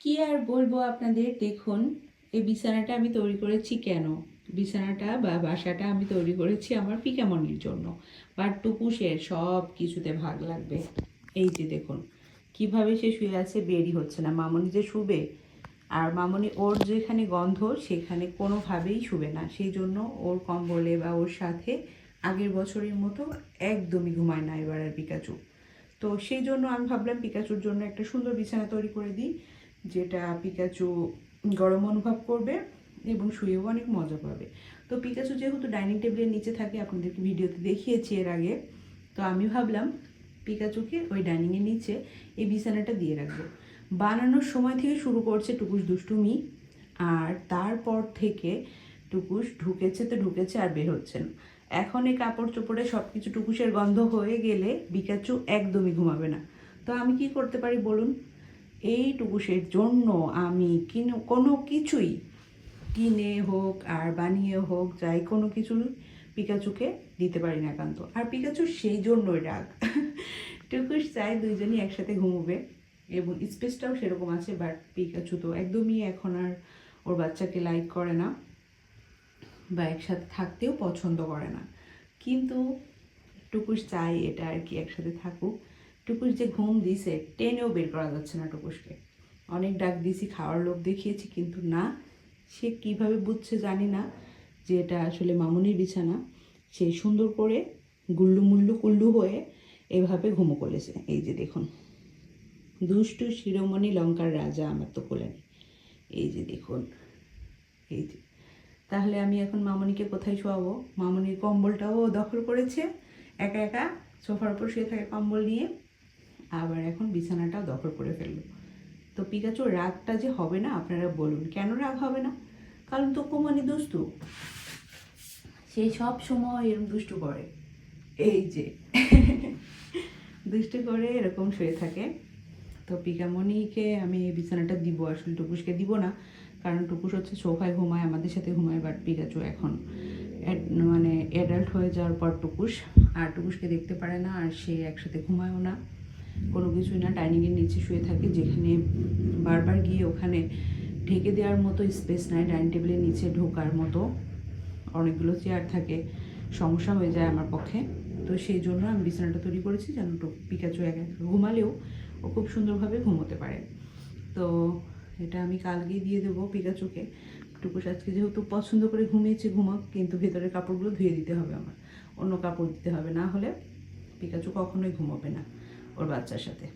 কি আর বলব আপনাদের? দেখুন, এই বিছানাটা আমি তৈরি করেছি কেন? বিছানাটা বা বাসাটা আমি তৈরি করেছি আমার পিকামনির জন্য। বা টুকুসের সব কিছুতে ভাগ লাগবে। এই যে দেখুন, কীভাবে সে শুয়ে আছে বেরই হচ্ছে না। মামনি যে শুবে, আর মামনি ওর যেখানে গন্ধ, সেখানে কোনোভাবেই শুবে না। সেই জন্য ওর কম্বলে বা ওর সাথে আগের বছরের মতো একদমই ঘুমায় না এবার আর পিকাচু। তো সেই জন্য আমি ভাবলাম পিকাচুর জন্য একটা সুন্দর বিছানা তৈরি করে দিই। যেটা পিকাচু গরম অনুভব করবে এবং শুয়েও অনেক মজা পাবে। তো পিকাচু যেহেতু ডাইনিং টেবিলের নিচে থাকে, আপনাদেরকে ভিডিওতে দেখিয়েছি এর আগে, তো আমি ভাবলাম পিকাচুকে ওই ডাইনিংয়ের নিচে এই বিছানাটা দিয়ে রাখব। বানানোর সময় থেকে শুরু করছে টুকুস দুষ্টুমি, আর তারপর থেকে টুকুস ঢুকেছে তো ঢুকেছে আর বের হচ্ছে না। এখন এই কাপড় চোপড়ে সব কিছু টুকুসের গন্ধ হয়ে গেলে বিকাচু একদমই ঘুমাবে না। তো আমি কি করতে পারি বলুন? এই টুকুসের জন্য আমি কিনো, কোনো কিছুই কিনে হোক আর বানিয়ে হোক, যাই কোনো কিছু পিকাচুকে দিতে পারি না একান্ত। আর পিকাচু সেই জন্যই রাগ। টুকুস চাই দুইজনই একসাথে ঘুমোবে এবং স্পেসটাও সেরকম আছে, বাট পিকাচু তো একদমই এখন আর ওর বাচ্চাকে লাইক করে না বা একসাথে থাকতেও পছন্দ করে না। কিন্তু টুকুস চাই এটা আর কি একসাথে থাকুক। টুকুস যে ঘুম দিছে, টেনেও বের করা যাচ্ছে না টুকুসকে অনেক ডাক দিয়েছি খাওয়ার লোক দেখিয়েছি, কিন্তু না, সে কীভাবে বুঝছে জানি না যে এটা আসলে মামুনির বিছানা। সে সুন্দর করে গুল্লু মুল্লু কুল্লু হয়ে এভাবে ঘুমো করেছে। এই যে দেখুন, দুষ্টু শিরোমণি লঙ্কার রাজা আমার তো কোলে নেই। এই যে দেখুন, এই যে। তাহলে আমি এখন মামনিকে কোথায় শোয়াবো? মামনির কম্বলটাও দখল করেছে, একা একা সোফার উপর শুয়ে থাকে কম্বল নিয়ে। আবার এখন বিছানাটাও দখল করে ফেলল। তো পিকাচু রাগটা যে হবে না, আপনারা বলুন, কেন রাগ হবে না? কারণ তো কুমানি দুষ্টু। সে সব সময় এরকম দুষ্টু করে। এই যে। দুষ্টু করে এরকম শুয়ে থাকে। তো পিকামণিকে আমি বিছানাটা দিব, আসলে টুকুসকে দিব না। কারণ টুকুস হচ্ছে সোফায় ঘুমায়, আমাদের সাথে ঘুমায় বাট পিকাচু এখন মানে অ্যাডাল্ট হয়ে যাওয়ার পর টুকুস আর টুকুসকে দেখতে পারে না, আর সে একসাথে ঘুমায়ও না। কোনো কিছুই না, ডাইনিংয়ের নিচে শুয়ে থাকে, যেখানে বারবার গিয়ে ওখানে ঢেকে দেওয়ার মতো স্পেস নাই, ডাইনিং টেবিলের নিচে ঢোকার মতো। অনেকগুলো চেয়ার থাকে, সমস্যা হয়ে যায় আমার পক্ষে। তো সেই জন্য আমি বিছানাটা তৈরি করেছি যেন পিকাচু একা ঘুমালেও ও খুব সুন্দরভাবে ঘুমোতে পারে। তো এটা আমি কালকেই দিয়ে দেবো পিকাচুকে টুকুস আজকে যেহেতু পছন্দ করে ঘুমিয়েছে, ঘুমাক, কিন্তু ভেতরের কাপড়গুলো ধুয়ে দিতে হবে আমার। অন্য কাপড় দিতে হবে, না হলে পিকাচু কখনোই ঘুমাবে না। ওর বাচ্চার সাথে।